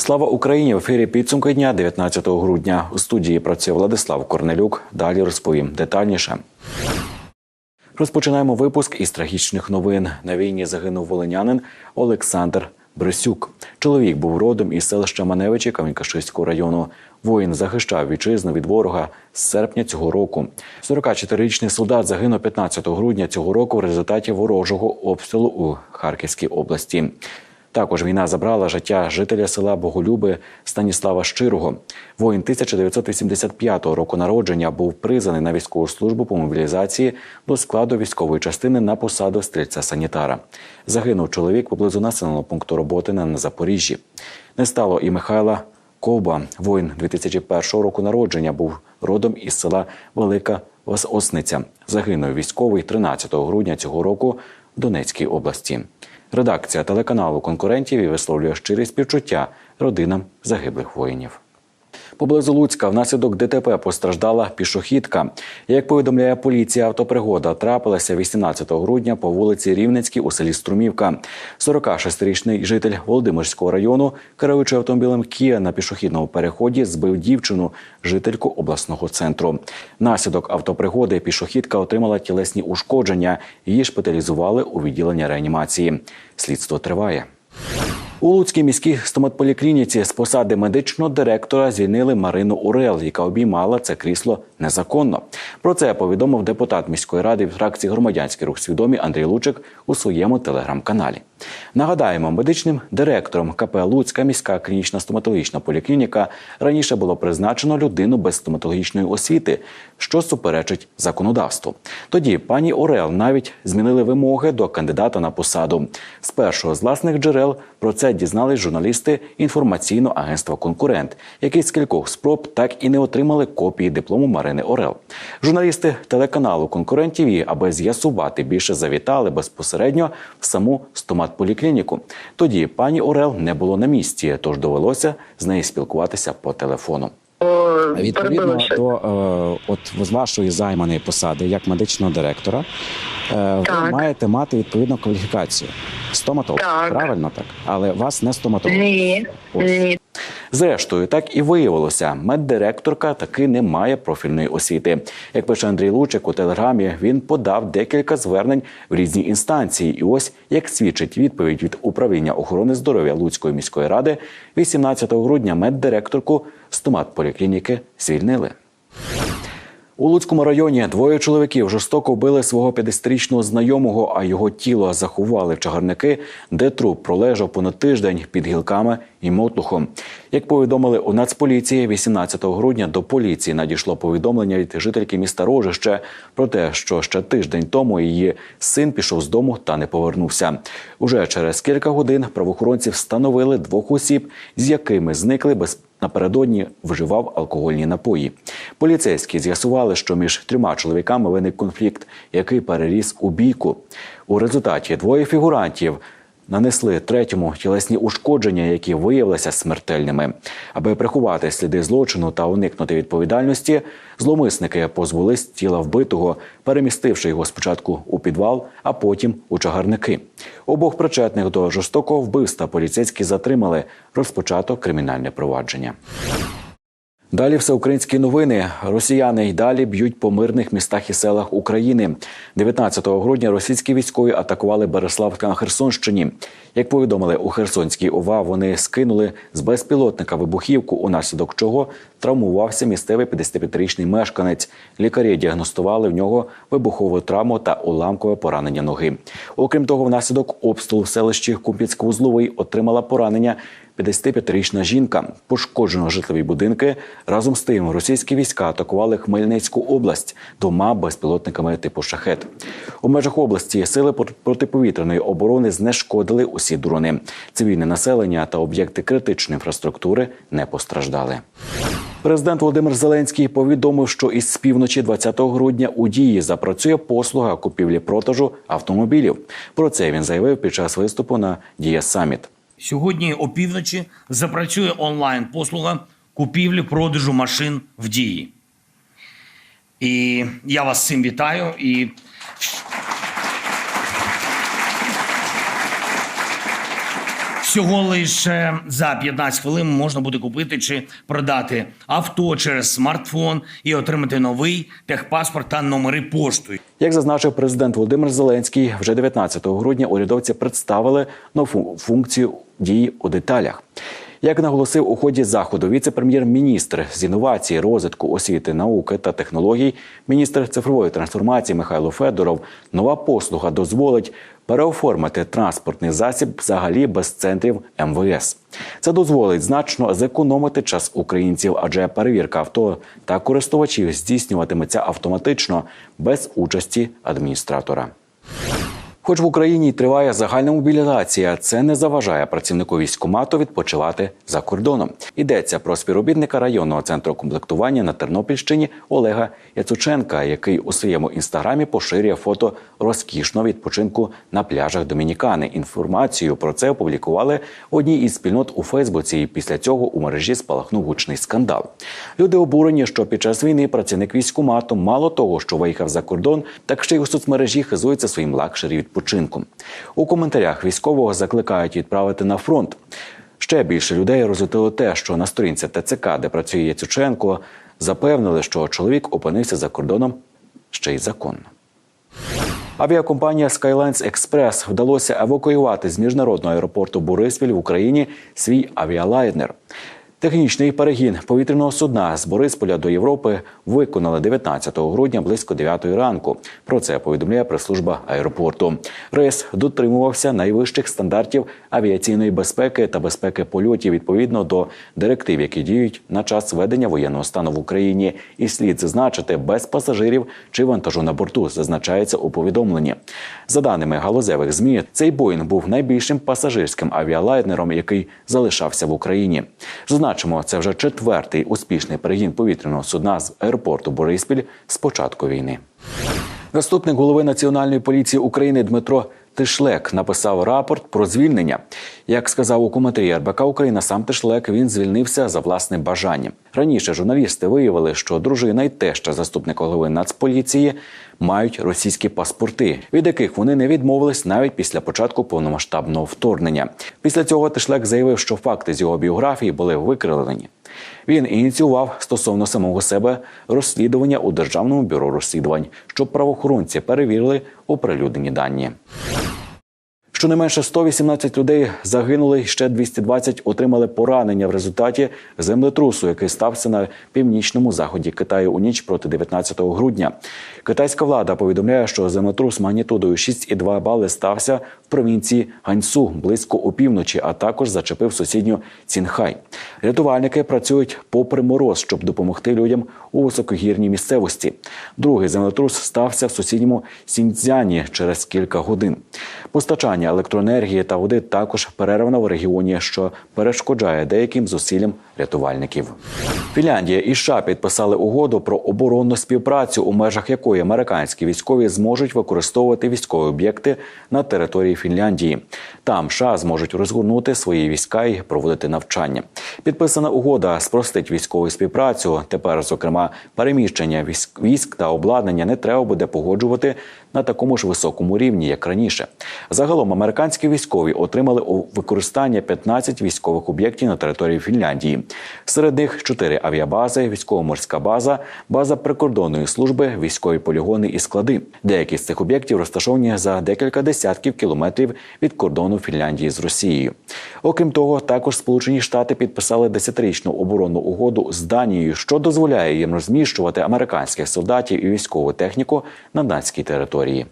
Слава Україні! В ефірі підсумки дня 19 грудня. У студії працює Владислав Корнелюк. Далі розповім детальніше. Розпочинаємо випуск із трагічних новин. На війні загинув волинянин Олександр Брисюк. Чоловік був родом із селища Маневичі Камінькашиського району. Воїн захищав вітчизну від ворога з серпня цього року. 44-річний солдат загинув 15 грудня цього року в результаті ворожого обстрілу у Харківській області. Також війна забрала життя жителя села Боголюби Станіслава Щирого. Воїн 1985 року народження був призваний на військову службу по мобілізації до складу військової частини на посаду стрільця санітара. Загинув чоловік поблизу населеного пункту роботи на Запоріжжі. Не стало і Михайла Ковба. Воїн 2001 року народження був родом із села Велика Осниця. Загинув військовий 13 грудня цього року в Донецькій області. Редакція телеканалу конкурентів і висловлює щирі співчуття родинам загиблих воїнів. Поблизу Луцька внаслідок ДТП постраждала пішохідка. Як повідомляє поліція, автопригода трапилася 18 грудня по вулиці Рівненській у селі Струмівка. 46-річний житель Володимирського району, керуючи автомобілем Кія на пішохідному переході, збив дівчину, жительку обласного центру. Наслідок автопригоди пішохідка отримала тілесні ушкодження. Її шпиталізували у відділення реанімації. Слідство триває. У Луцькій міській стоматполіклініці з посади медичного директора звільнили Марину Урел, яка обіймала це крісло незаконно. Про це повідомив депутат міської ради від фракції громадянський рух свідомі Андрій Лучик у своєму телеграм-каналі. Нагадаємо, медичним директором КП Луцька міська клінічна стоматологічна поліклініка раніше було призначено людину без стоматологічної освіти, що суперечить законодавству. Тоді пані Орел навіть змінили вимоги до кандидата на посаду. З першого з власних джерел про це дізнались журналісти інформаційного агентства Конкурент, які з кількох спроб так і не отримали копії диплому Марини Орел. Журналісти телеканалу конкурентів аби з'ясувати більше, завітали безпосередньо в саму стоматполіклініку. Тоді пані Орел не було на місці, тож довелося з нею спілкуватися по телефону. Відповідно до е, от з вашої займаної посади як медичного директора, е, ви Так. маєте мати відповідну кваліфікацію. Стоматолог, Так. правильно так? Але вас не стоматолог. Ні, Ось. ні. Зрештою, так і виявилося, меддиректорка таки не має профільної освіти. Як пише Андрій Лучик у телеграмі, він подав декілька звернень в різні інстанції. І ось як свідчить відповідь від управління охорони здоров'я Луцької міської ради, 18 грудня меддиректорку стоматполіклініки звільнили. У Луцькому районі двоє чоловіків жорстоко вбили свого 50-річного знайомого, а його тіло заховали в чагарники, де труп пролежав понад тиждень під гілками і мотлухом. Як повідомили у Нацполіції, 18 грудня до поліції надійшло повідомлення від жительки міста Рожище про те, що ще тиждень тому її син пішов з дому та не повернувся. Уже через кілька годин правоохоронці встановили двох осіб, з якими зникли без напередодні вживав алкогольні напої. Поліцейські з'ясували, що між трьома чоловіками виник конфлікт, який переріс у бійку. У результаті двоє фігурантів нанесли третьому тілесні ушкодження, які виявилися смертельними. Аби приховати сліди злочину та уникнути відповідальності, зловмисники позбулись тіла вбитого, перемістивши його спочатку у підвал, а потім у чагарники. Обох причетних до жорстокого вбивства поліцейські затримали. Розпочато кримінальне провадження. Далі всеукраїнські новини. Росіяни й далі б'ють по мирних містах і селах України. 19 грудня російські військові атакували Береславська на Херсонщині. Як повідомили у Херсонській ОВА, вони скинули з безпілотника вибухівку, унаслідок чого травмувався місцевий 55-річний мешканець. Лікарі діагностували в нього вибухову травму та уламкове поранення ноги. Окрім того, внаслідок обстрілу в селищі Куп'янськ-Вузловий отримала поранення 55-річна жінка. Пошкоджено житлові будинки. Разом з тим російські війська атакували Хмельницьку область двома безпілотниками типу шахет. У межах області сили протиповітряної оборони знешкодили усі дрони. Цивільне населення та об'єкти критичної інфраструктури не постраждали. Президент Володимир Зеленський повідомив, що із півночі 20 грудня у дії запрацює послуга купівлі-продажу автомобілів. Про це він заявив під час виступу на Дія Саміт. Сьогодні опівночі запрацює онлайн послуга купівлі-продажу машин в дії. І я вас цим вітаю. І Всього лише за 15 хвилин можна буде купити чи продати авто через смартфон і отримати новий техпаспорт та номери поштою. Як зазначив президент Володимир Зеленський, вже 19 грудня урядовці представили нову функцію дії у деталях. Як наголосив у ході заходу віце-прем'єр-міністр з інновації, розвитку освіти, науки та технологій, міністр цифрової трансформації Михайло Федоров, нова послуга дозволить переоформити транспортний засіб взагалі без центрів МВС. Це дозволить значно зекономити час українців, адже перевірка авто та користувачів здійснюватиметься автоматично без участі адміністратора. Хоч в Україні й триває загальна мобілізація, це не заважає працівнику військкомату відпочивати за кордоном. Йдеться про співробітника районного центру комплектування на Тернопільщині Олега Яцученка, який у своєму інстаграмі поширює фото розкішного відпочинку на пляжах Домінікани. Інформацію про це опублікували одній із спільнот у Фейсбуці. І після цього у мережі спалахнув гучний скандал. Люди обурені, що під час війни працівник військкомату мало того, що виїхав за кордон, так ще й у соцмережі хизується своїм лакшері відпочинком. У коментарях військового закликають відправити на фронт. Ще більше людей розлютило те, що на сторінці ТЦК, де працює Яцюченко, запевнили, що чоловік опинився за кордоном ще й законно. Авіакомпанія Skylines Express вдалося евакуювати з міжнародного аеропорту Бориспіль в Україні свій авіалайнер. Технічний перегін повітряного судна з Борисполя до Європи виконали 19 грудня близько 9 ранку. Про це повідомляє прес-служба аеропорту. Рейс дотримувався найвищих стандартів авіаційної безпеки та безпеки польотів відповідно до директив, які діють на час ведення воєнного стану в Україні. І слід зазначити без пасажирів чи вантажу на борту, зазначається у повідомленні. За даними галузевих змі, цей Боїнг був найбільшим пасажирським авіалайнером, який залишався в Україні. Зазначимо, це вже четвертий успішний перегін повітряного судна з аеропорту Бориспіль з початку війни. Заступник голови Національної поліції України Дмитро Тишлек написав рапорт про звільнення. Як сказав у коментарі РБК Україна, сам Тишлек він звільнився за власним бажанням. Раніше журналісти виявили, що дружина й теща заступника голови Нацполіції мають російські паспорти, від яких вони не відмовились навіть після початку повномасштабного вторгнення. Після цього Тишлек заявив, що факти з його біографії були викривлені. Він ініціював стосовно самого себе розслідування у державному бюро розслідувань, щоб правоохоронці перевірили оприлюднені дані. Щонайменше 118 людей загинули, ще 220 отримали поранення в результаті землетрусу, який стався на північному заході Китаю у ніч проти 19 грудня. Китайська влада повідомляє, що землетрус магнітудою 6,2 бали стався в провінції Ганьсу близько опівночі, а також зачепив сусідню Цінхай. Рятувальники працюють попри мороз, щоб допомогти людям у високогірній місцевості. Другий землетрус стався в сусідньому Сіньцзяні через кілька годин. Постачання електроенергії та води також перервано в регіоні, що перешкоджає деяким зусиллям рятувальників. Фінляндія і США підписали угоду про оборонну співпрацю, у межах якої американські військові зможуть використовувати військові об'єкти на території Фінляндії. Там США зможуть розгорнути свої війська і проводити навчання. Підписана угода спростить військову співпрацю. Тепер, зокрема, переміщення військ, військ та обладнання не треба буде погоджувати на такому ж високому рівні, як раніше. Загалом американські військові отримали у використання 15 військових об'єктів на території Фінляндії. Серед них 4 авіабази, військово-морська база, база прикордонної служби, військові полігони і склади. Деякі з цих об'єктів розташовані за декілька десятків кілометрів від кордону Фінляндії з Росією. Окрім того, також Сполучені Штати підписали 10-річну оборонну угоду з Данією, що дозволяє їм розміщувати американських солдатів і військову техніку на данській території.